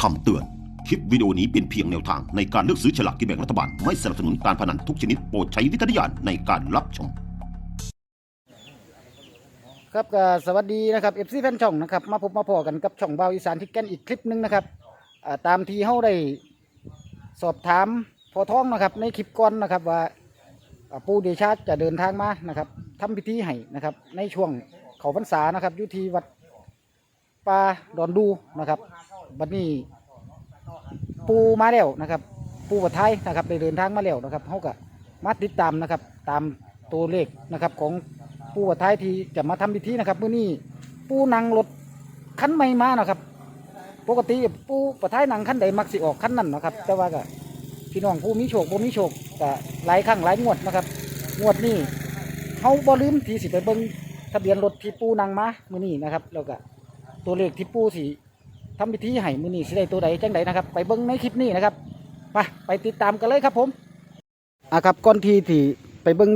คำเตือน คลิปวิดีโอนี้เป็นเพียงแนวทางในการเลือกซื้อฉลากกินแบ่งรัฐบาล ไม่สนับสนุนการพนันทุกชนิดโปรดใช้วิจารณญาณในการรับชม ครับก็สวัสดีนะครับเอฟซีแฟนช่องนะครับมาพบมาพอกันกับช่องเบาอีสานที่แก่นอีกคลิปหนึงนะครับอ่าตามที่เฮาได้สอบถามพอท้องนะครับในคลิปก่อนนะครับว่าอ่าปู่เดชาจะเดินทางมานะครับทำพิธีให้นะครับในช่วงเขาพรรษานะครับอยู่ที่วัดป่าดอนดูนะครับ บัดนี้ปูมาแล้วนะครับ ปูวัดไทยนะครับได้เดินทางมาแล้วนะครับเฮาก็มาติดตามนะครับ ตามตัวเลขนะครับ ของปูวัดไทยที่จะมาทำพิธีนะครับเมื้อนี้ปูนังรถคันใหม่มานะครับ ปกติปูประทยนังคันใดมักสิออกคันนั้นนะครับ แต่ว่าก็พี่น้องผู้มีโชคบ่มีโชคก็หลายครั้งหลายงวดนะครับ งวดนี้เฮาบ่ลืมที่สิไปเบิ่งทะเบียนรถที่ปูนังมาเมื้อนี้นะครับ แล้วก็ตัวเลขที่ปูสิ ทำพิธีให้มือนี้สิได้ตัวใดจังใดนะครับ ไปเบิ่งในคลิปนี้นะครับไปไปติดตามกันเลยครับผมอะครับก่อนที่ที่ไปเบิ่ง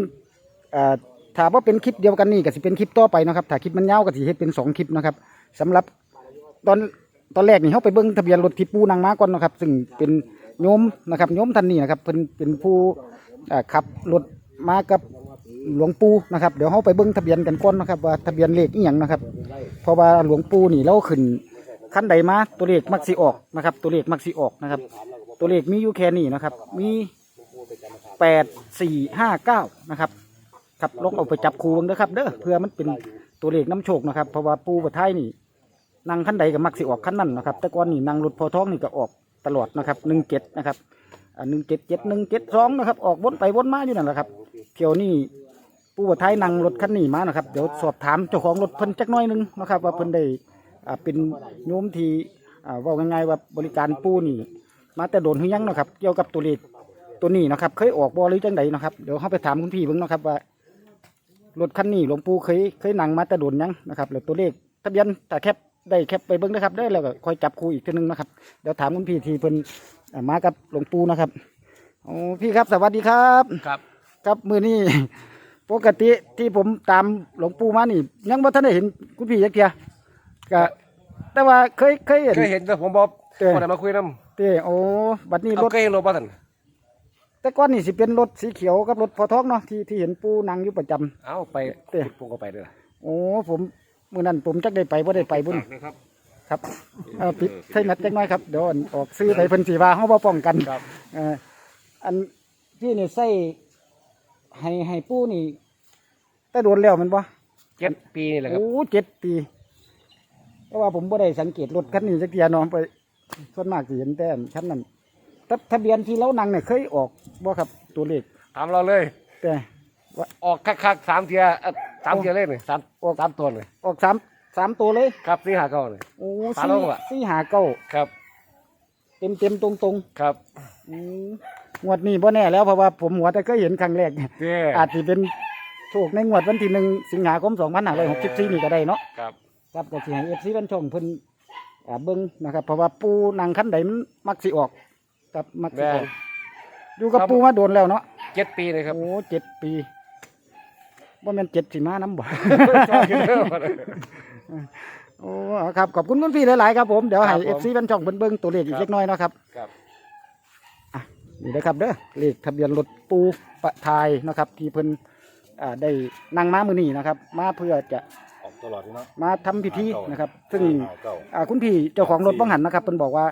อ่าถ้าว่าเป็นคลิปเดียวกันนี่ก็สิเป็นคลิปต่อไปนะครับถ้าคลิปมันยาวก็สิเฮ็ดเป็นสองคลิปนะครับสำหรับตอนตอนแรกนี่เขาไปเบิ่งทะเบียนรถที่ปูนางมาก่อนนะครับ ซึ่งเป็นโยมนะครับโยมท่านนี้นะครับเป็นเป็นผู้อ่าขับรถมากับหลวงปู่นะครับเดี๋ยวเขาไปเบิ่งทะเบียนกันก่อนนะครับว่าทะเบียนเลขอีหยังนะครับเพราะว่าหลวงปู่นี่เราขึ้น ขั้นใดมาตัวเลขมักสิออกนะครับ ตัวเลขมักสิออกนะครับ ตัวเลขมีอยู่แค่นี้นะครับ มีแปดสี่ห้าเก้านะครับครับลองเอาไปจับคูเบิ่งเด้อครับ เด้อเพื่อมันเป็นตัวเลขน้ำโชคนะครับ เพราะว่าปูประทายนี่นั่งขั้นใดก็มักสิออกขั้นนั้นนะครับ แต่ก่อนนี่นั่งรถพอท้องนี่ก็ออกตลอดนะครับหนึ่งเจ็ดนะครับหนึ่งเจ็ดเจ็ดหนึ่งเจ็ดสองนะครับ ออกวนไปวนมาอยู่นั่นแหละครับเที่ยวนี้ปูประทายนั่งรถคันนี้มานะครับ เดี๋ยวสอบถามเจ้าของรถเพิ่นจักน้อยหนึงนะครับ ว่าเพิ่นได้ อ่าเป็นโยมที่อ่าเว่าง่ายๆว่าบริการปูนี่ มาแต่โดนหรือยังนะครับเกี่ยวกับตัวเลขตัวนี้นะครับ เคยออกบอหรือจังใดนะครับเดี๋ยวเขาไปถามคุณพี่เบิ่งนะครับว่ารถคันนี้หลวงปู่เคยเคยนั่งมาแต่โดนยังนะครับแล้วตัวเลขทะเบียนแต่แคปได้แคปไปเบิ้งนะครับได้แล้วก็คอยจับคู่อีกทีนึงนะครับเดี๋ยวถามคุณพี่ทีเพิ่นอ่ามากับหลวงปู่นะครับโอ้พี่ครับสวัสดีครับ ครับ ครับมือนี้ปกติที่ผมตามหลวงปู่มานี่ ยังบ่ทันได้เห็นคุณพี่ยักเทียก็ แต่ว่าเคยเคยเห็น เคยเห็นแต่ผมบอกเออคนไหนมาคุยน้เต้โอ้บัดนี้ำรเอาถเคยเห็นรถบ้านแต่ก่อนนี่สิเป็นรถสีเขียวกับรถพอท้องเนาะที่ที่เห็นปู่นั่งอยู่ประจำ เอาไปเต้ผมก็ไปเด้อโอ้ผมมือนั้นผมจักได้ไปบ่ได้ไปบุญนะครับ ครับเอาปิดใส่นัดเล็กน้อยครับเดี๋ยวอันออกซื้อไปเพิ่นสีว่าเฮาบ่ป้องกันครับ เอ่ออันที่นี่ใส่ให้ให้ปู่นี่ แต่โดนแล้วแมันบ่ เจ็ดปีนี่แหละครับโอ้เจ็ดปีเพ ราะว่าผมบ่ได้สังเกตรถคันนี้จักเทียเนาะไปส่วนมากสิเห็นแต่อันคันนั้นทะทะเบียนที่เรานั่งเนี่ยเคยออกบ่ครับตัวเลขถามเราเลย แต่ออกคักๆสามเทียเอ่อสามเทียเลยนี่สามออกสามตัวเลยออกสามสามตัวเลยครับสี่หาเก้าเลย โอ้สามสี่โลกอะ สี่หาเก้าครับเต็มเต็มตรงตรงๆครับอืมงวดนี้บ่แน่แล้วเพราะว่าผมหัวแต่ก็เห็นครั้งแรกเจ้อาจจะเป็นถูกในงวดวันที่หนึ่งสิงหาคม2564นี่ก็ได้เนาะ ครับ ครับก็สิให้ FC บ้านช่องเพิ่นอ่าเบิ่งนะครับ เพราะว่าปูนางคันใดมันมักสิออกครับมักสิแม่ออกอยู่กับปูมาโดนแล้วเนาะเจ็ดปีเลยครับโอ้เจ็ดปีบ่แม่นเจ็ดสิมานํบ่ โอ้ครับขอบคุณคุณพี่หลาย ๆ ครับผม เดี๋ยวให้ FC บ้านช่องเพิ่นเบิ่งตัวเลขอีกเล็กน้อยเนาะครับครับ นี่นะครับเด้อเลขทะเบียนรถปูปะทายนะครับ ที่เพิ่นอ่าได้นั่งม้ามือนี้นะครับ มาเพื่อจะออก ตลอดเนาะ มาทำพิธีนะครับ ซึ่งหาเก้าอ่าคุณพี่เจ้าของรถบังหันนะครับเพิ่นบอกว่า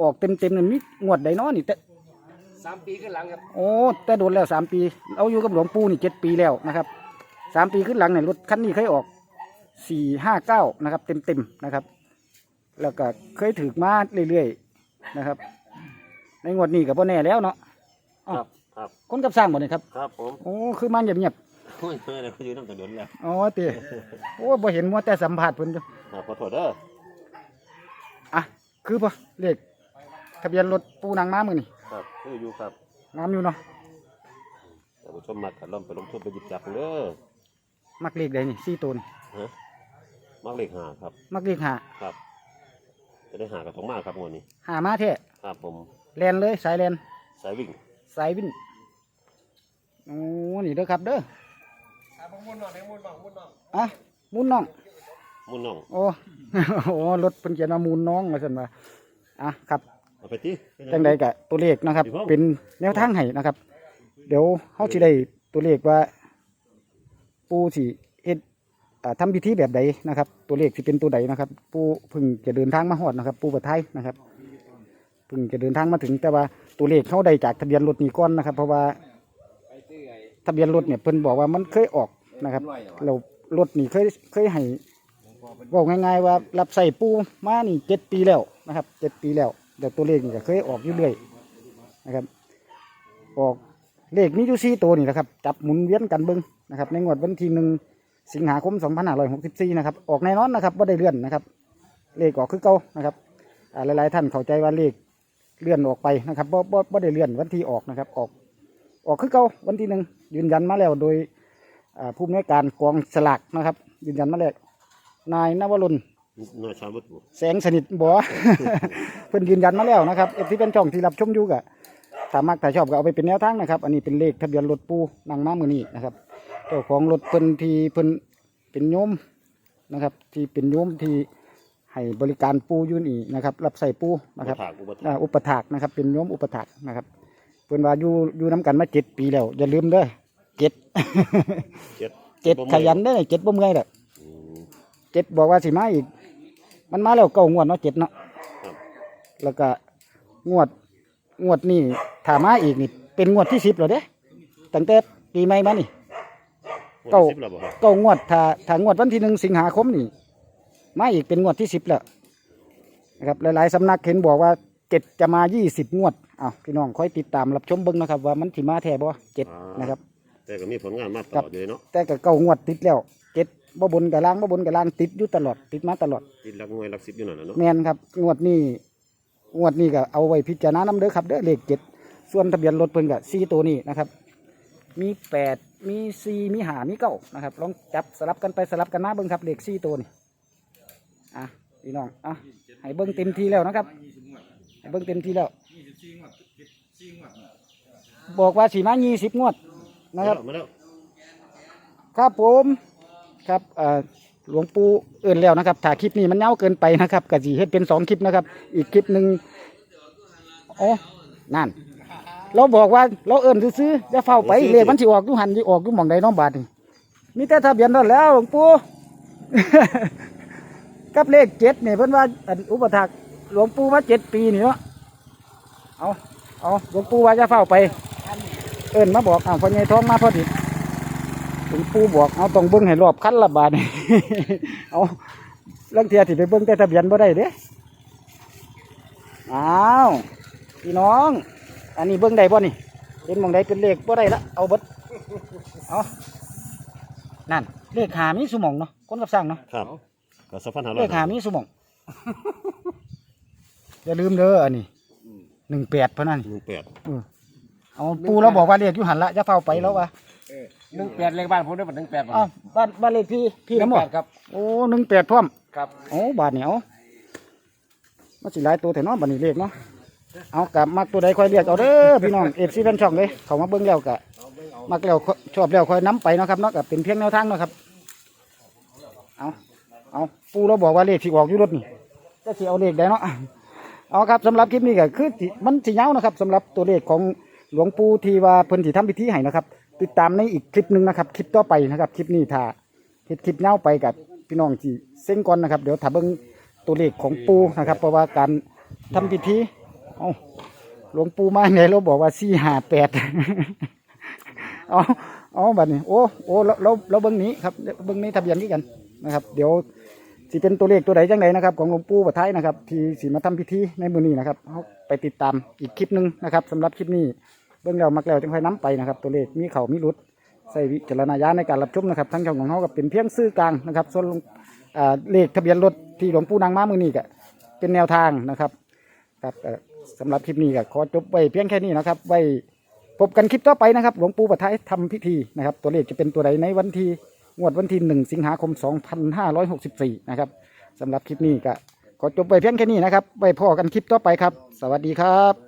ออกเต็มเต็มๆนั่นมีงวดใดเนาะนี่แต่สามปีขึ้นหลังครับ โอ้แต่โดนแล้วสามปีเอาอยู่กับหลวงปู่นี่เจ็ดปีแล้วนะครับสามปีขึ้นหลังเนี่ยรถคันนี้เคยออกสี่ห้าเก้านะครับ เต็มเต็มๆนะครับ แล้วก็เคยถือมาเรื่อยๆนะครับ ในงวดนี้ก็บ่แน่แล้วเนาะอ้าวครับ ครับ คนกับสร้างบ่เนี่ยครับ ครับผม โอ้ คือมันเงียบ โอ้ยเพื่อนเขาอยู่น้ำตะเดือนแล้วๆอ๋อเตีโอ้บ่เห็นมัวแต่สัมผัสเพิ่นอยู่ครับขอโทษเด้ออะคือบ่เลขทะเบียนรถปูนางม้ามือนี่ครับคืออยู่ครับงามอยู่เนาะแต่ผู้ชมมักขันล่มไปลงทุนไปหยิบจับเด้อมักเลขใดนี่สี่ตัวนี่ฮะมักเลขหาครับ มักเลขห้าครับ จะได้หากระทงมากครับงวดนี้ ห้ามาแท้ครับผมแลนเลยสายแลนสายวิ่ง สายวินโอ้นี่เด้อครับเด้อมุนหน่ อยมุนหน่อยมุนหน่อยอะมูนน้องมุ่นน้องโอ้โอ้รถเพิ่นเขียนว่ามูนน้องว่าซั่นว่าอะครับเอาไปที่จังใดกับตัวเลขนะครับพี่พ่อเป็นแนวทางให้นะครับ เดี๋ยวเขาสิได้ตัวเลขว่า ปูสิเฮ็ดอ่าทำพิธีแบบใดนะครับ ตัวเลขสิเป็นตัวใดนะครับ ปูเพิ่งจะเดินทางมาฮอดนะครับ ปูประไทยนะครับเพิ่งจะเดินทางมาถึงแต่ว่าตัวเลขเขาได้จากทะเบียนรถนี่ก่อนนะครับ เพราะว่า ทะเบียนรถเนี่ยเพิ่นบอกว่ามันเคยออกนะครับเรารถนี่เคยเคยให้บอกง่ายๆว่ารับใส่ปูมานี่เจ็ดปีแล้วนะครับเจ็ดปีแล้วแต่ตัวเลขนี่ก็เคยออกอยู่เรื่อยนะครับ ออกเลขมีอยู่สี่ตัวนี่แหละครับ จับหมุนเวียนกันเบิ้งนะครับ ในงวดวันที่หนึ่งสิงหาคม2564นะครับออกแน่นอนนะครับว่าได้เลื่อนนะครับ เลขออกคือเก่านะครับหลายๆท่านเข้าใจว่าเลขเลื่อนออกไปนะครับบ่บ่บ่ได้เลื่อนวันที่ออกนะครับ ออก ออกคือเก่าวันที่หนึ่งยืนยันมาแล้วโดยอ่าผู้อำนวยการกองสลากนะครับ ยืนยันมาแล้วนายนวรุณหน่อยชาวบุตรแสงสนิทบ่เพิ่นยืนยันมาแล้วนะครับเอฟที่เป็นช่องที่รับชมอยู่ก็สามารถถ้าชอบก็เอาไปเป็นแนวทางนะครับ อันนี้เป็นเลขทะเบียนรถปูนางม้ามือนี้นะครับเจ้าของรถเพิ่นที่เพิ่นเป็นโยมนะครับ ที่เป็นโยมที่ให้บริการปูอยู่นี่นะครับ รับใส่ปูนะครับถากอุปถาอ่าอุปถากนะครับ เป็นโยมอุปถากนะครับ เพิ่นว่าอยู่อยู่น้กันมาเจ็ดปีแล้ว อย่าลืมเด้อเจ็ด เจ็ดเจ็ดขยันเด้อเจ็ดบ่เมื่อยเด้ออืม เจ็ดบอกว่าสิมาอีก มันมาแล้วเก้างวดเนาะเจ็ดเนาะครับ แล้วก็งวดงวดนี่ถามาอีกนี่เป็นงวดที่สิบแล้วเด้ตั้งแต่ปีใหม่มานี่ เก้าสิบแล้วบ่ครับเก้างวดถ้าถ้างวดวันที่หนึ่งสิงหาคมนี่มาอีกเป็นงวดที่สิบแล้วนะครับหลายๆสำนักเห็นบอกว่า เจ็ดจะมายี่สิบงวดอ้าวพี่น้องคอยติดตามรับชมเบิ้งนะครับ ว่ามันสิมาแท้บ่เจ็ดนะครับ แต่ก็มีผลงานมาตครัลบอดอยู่เลยเนาะแต่ก็เก้างวดติดแล้วเจ็ดบ่บนกับล่างบ่บนกับล่างติดอยู่ตลอดติดมาตลอด ติดหลักหน่วยหลักสิบอยู่นั่นน่ะเนาะแมนครับงวดนี้งวดนี้ก็เอาไว้พิจารณาน้ำเด้อครับเด้อเลขเจ็ดส่วนทะเบียนรถเพิ่นก็สี่ตัวนี้นะครับ มีแปดมีสี่มีหามีเก้านะครับ ลองจับสลับกันไปสลับกันมาเบิ่งครับเลขสี่ตัวนี่อะพี่น้องอะให้เบิ่งเต็มทีแล้วนะครับให้ เบิ่งเต็มทีแล้วบอกว่าสีมายี่สิบงวดนะครับ มาแล้วครับผมครับเอ่อหลวงปู่เอื่นแล้วนะครับถ้าคลิปนี้มันเน่าวเกินไปนะครับกะจีเฮ็ดเป็นสองคลิปนะครับ อีกคลิปหนึ่งโอ้นั่น เราบอกว่าเราเอิ่นซื้อๆจะเฝ้าไปเลขมันสิออกอยู่หันสิออกอยู่หม่องใดน้องบาทนี่มีแต่ทะเบียนรถแล้วหลวงปู่ กับเลขเจ็ดนี่เพิ่นว่าอันอุปถัก หลวงปู่มาเจ็ดปีนี่เนาะเอาเอาหลวงปู่ว่าจะเฝ้าไป เอิ้นมาบอกอ้าวพ่อใหญ่ท้องมาพอดีถึงปูบอกเอาต้องเบิ้งให้รอบคันละบาทนี่เอาเรื่องเทียที่ไปเบิ้งแต่ทะเบียนบ่ได้เด้อ้าวพี่น้อง อันนี้เบิ้งได้บ่นี่เป็นหมองใดเป็นเลขบ่ได้ละเอาเบิดเอานั่นเลขหามีสมองเนาะคนกับสร้างเนาะครับก็สองพันห้าร้เลอยขหามีสมอง อย่าลืมเด้ออันนี้หนึ่งแปดเพราะนั่นหนึ่งแปดเอาปูเราบอกว่าเลขอยู่หันละจะเฝ้าไปแล้ววะหนึ่งแปดเลขบ้านผมได้บัตรหนึ่งแปดอ้าวบ้านบ้านเลขที่พี่หนึ่น้ำงหมแปดดครับโอ้หนึ่งแปดพร้อมครับโอ้บาทเหนียวมาสิหลายตัวแต่เน้องบาทนี้เลขเนาะเอากับมักตัวใดค่อยเรียกเอาเด้อพี่น้องเอฟซีแฟนช่องเลยเขามาเบิ้งแล้วกะมักแล้วชอบแล้วค่อยน้ำไปเนาะครับเนาะกับเป็นเพียงแนวทางเนาะครับเอาเอาปูเราบอกว่าเลขที่ออกอยู่รถนี่จะสิเอาเลขได้เนาะ เอาครับสำหรับคลิปนี้ก็คือมันสิยานะครับสำหรับตัวเลขของหลวงปู่ที่ว่าเพิ่นสิทำพิธีให้นะครับ ติดตามในอีกคลิปหนึ่งนะครับ คลิปต่อไปนะครับ คลิปนี้ถ้าเฮ็ดคลิปเน่าไปกับพี่น้องที่เส้นก่อนนะครับ เดี๋ยวถ้าเบิ่งตัวเลขของปูนะครับ เพราะว่าการทำพิธีเอาหลวงปู่มาเนี่ยเราบอกว่าสี่ห้าแปดเอาเอาบัดนี้ โอ้ โอ้ เรา เรา เราเบิ่งนี้ครับ เบิ่งนี้ทะเบียนนี้กัน นะครับ เดี๋ยว สิเป็นตัวเลขตัวใดจังใดนะครับของหลวงปู่ปะไทยนะครับ ที่สิมาทำพิธีในมือนี้นะครับเอาไปติดตามอีกคลิปหนึ่งนะครับสำหรับคลิปนี้เบิ่งแล้วมักแล้วจึงค่อยน้ำไปนะครับ ตัวเลขมีเขามีหลุดใส่วิจารณญาณในการรับชมนะครับทั้งช่องของเขากับเป็นเพียงซื่อกลางนะครับ ส่วนอ่าเลขทะเบียนรถที่หลวงปู่นางม้ามือนี้ก็เป็นแนวทางนะครับครับสำหรับคลิปนี้ก็ขอจบไว้เพียงแค่นี้นะครับ ไว้พบกันคลิปต่อไปนะครับ หลวงปู่ปะท้ายทำพิธีนะครับ ตัวเลขจะเป็นตัวใดในวันที่ งวดวันที่หนึ่งสิงหาคม 2564 นะครับสำหรับคลิปนี้ก็ขอจบไปเพียงแค่นี้นะครับไว้พอกันคลิปต่อไปครับ สวัสดีครับ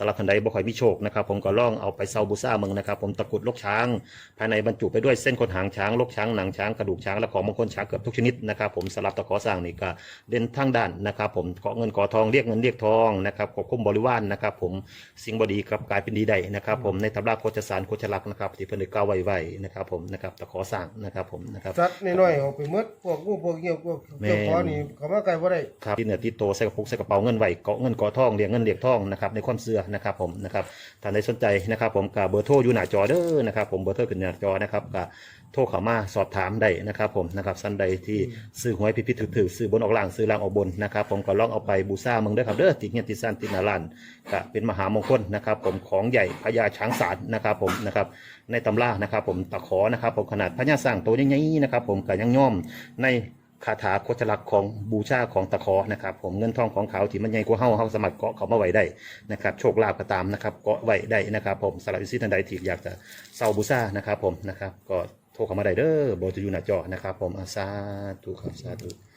สำหรับท่านใดบ่ค่อยมีโชคนะครับผมก็ล่องเอาไปเซาบูซ่าเมืองนะครับผมตะกรุดลกช้าง ภายในบรรจุไปด้วยเส้นขนหางช้างลกช้างหนังช้างกระดูกช้างและของมงคลช้างเกือบทุกชนิดนะครับผมสำหรับตะขอสร้างนี่ก็เด่นทั้งด้านนะครับผมเกาะเงินเกาะทองเรียกเงินเรียกทองนะครับควบคุมบริวารนะครับผมสิ่งบดีกลับกลายเป็นดีได้นะครับผมในตำราโคจสารโคจลักษณ์นะครับที่เพิ่นได้กล่าวไว้ไว้นะครับผมนะครับตะขอสร้างนะครับผมนะครับ สัตว์น้อยๆออกไปหมดพวกงูพวกเงี้ยวพวกแม่นเจ้าขอนี่เขามาไกลบ่ได้ครับที่เหนือที่โตใส่กระปุกใส่กระเป๋าเงินไว้เกาะเงินเกาะทองเรียงเงินเรียงทองนะครับในความเสื่อนะครับผมนะครับท่านใดสนใจนะครับผมกับเบอร์โทรอยู่หน้าจอเด้อนะครับผมเบอร์โทรขึ้นหน้าจอนะครับกับโทรเข้ามาสอบถามได้นะครับผมนะครับสันใดที่ซื้อหวยพิพิธถือซื้อบนออกล่างซื้อล่างออกบนนะครับผมก็ลองเอาไปบูชาเมืองเด้อครับเด้อติดเงี้ยติดสั้นติดนาลานก็เป็นมหามงคลนะครับผมของใหญ่พญาช้างศาลนะครับผมนะครับในตำรานะครับผมตะขอนะครับผมขนาดพญาสร้างโตวใหญ่นะครับผมก็ยังย่อมใน คาถาโคชลักของบูชาของตะขอนะครับ ผมเงินทองของเขาที่มันใหญ่กว่าเฮาเฮาสามารเกาะเขามาไว้ได้นะครับ โชคลาภก็ตามนะครับเกาะไว้ได้นะครับ ผมสำหรับอิสิทันใดที่อยากจะเซาบูชานะครับ ผมนะครับ ก็โทรเข้ามาได้เด้อเบอร์จะอยู่หน้าจอนะครับ ผมอาซาตุครับสาธุ